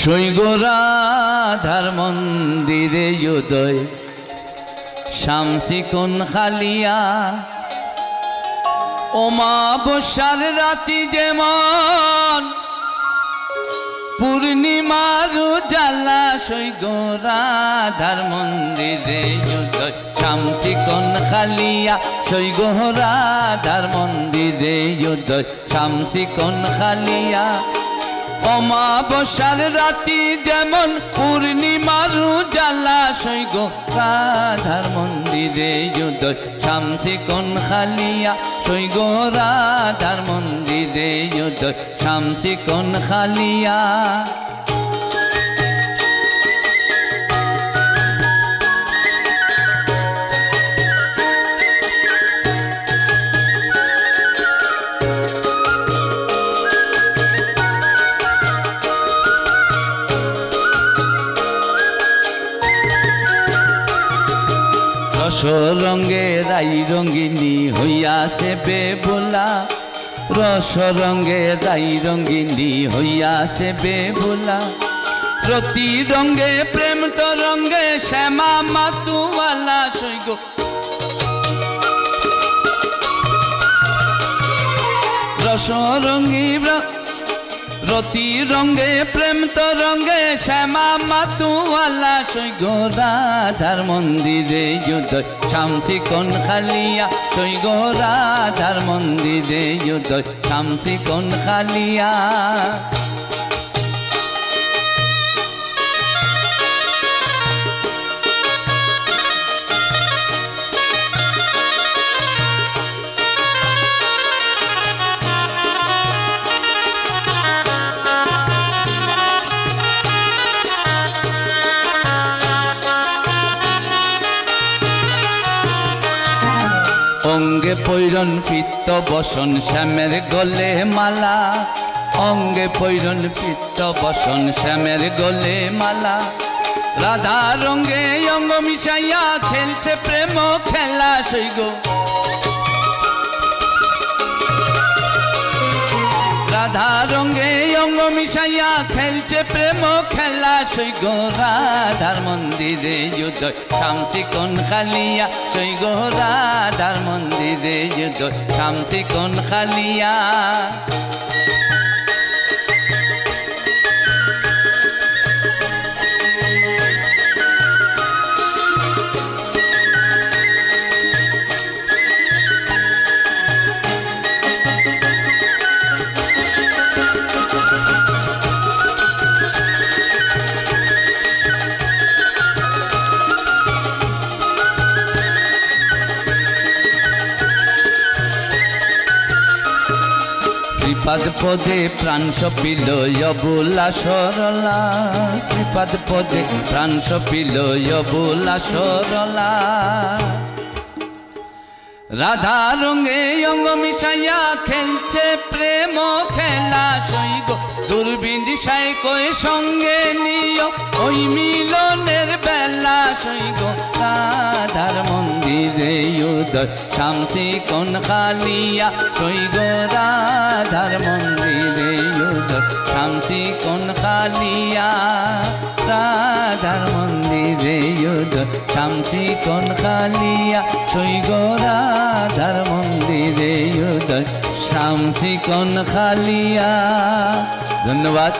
সৈগরাধার মন্দিরে উদয়। শামসি কোন খালিয়া? ওমা বসার রাতি যেমন। পূর্ণিমার জ্বালা সৈগরাধার মন্দিরে উদয়। শামসি কোন খালিয়া? সৈগরাধার মন্দিরে উদয়। শামসি কোন খালিয়া? অমাবস্যার রাতি যেমন পূর্ণিমার জ্বালা সৈগ রাধার মন্দিরে উদয় শামসি কোন খালিয়া সৈগ রাধার মন্দিরে উদয় শামসি কোন খালিয়া রস রঙ্গে রাই রঙ্গিনী হইয়াছে বেবোলা। রস রঙ্গে রাই রঙ্গিনী হইয়াছে বেবোলা। রতি রঙ্গে প্রেম তো রঙ্গে শ্যামা মাতুয়ালা সৈগ। রস রঙ্গি রতি রঙ্গে প্রেম তো রঙ্গে শ্যামা মাতুয়ালা, সৈগ রাধার মন্দিরে যুদ্ধ। শামসি কোন খালিয়া সৈগ রাধার মন্দিরে যুদ্ধ। শামসি কোন খালিয়া অঙ্গে পৈরন পিত্ত বসন শ্যামের গলে মালা। অঙ্গে পৈরন পিত্ত বসন শ্যামের গলে মালা। রাধা রঙ্গে অঙ্গ মিশাইয়া খেলছে প্রেম খেলা সৈগ। রাধা রঙ্গে অঙ্গ মিশাইয়া খেলছে প্রেম খেলা সৈগ। রাধার মন্দিরে যুদ্ধ শামসি কোন খালিয়া সৈগ। রাধার মন্দিরে যুদ্ধ খামছি কোন খালিয়া? শ্রীপাদ পদে প্রাণ সপিল অবুলা সরলা। শ্রীপাদ পদে প্রাণ সপিল অবুলা সরলা। রাধা রঙে অঙ্গ মিশাইয়া খেলছে প্রেম খেলা সৈগ দূরবীন দিশাই কই সঙ্গে নিও ওই মিলনের বেলা সৈগ রাধার মন্দিরে শামসি কোন খালিয়া সৈগ রাধার মন্দিরে শামসি কোন খালিয়া রাধার মন্দিরে শামসি কোন খালিয়া সৈগ রাধার মন্দিরে উদয়। শামসি কোন খালিয়া। ধন্যবাদ।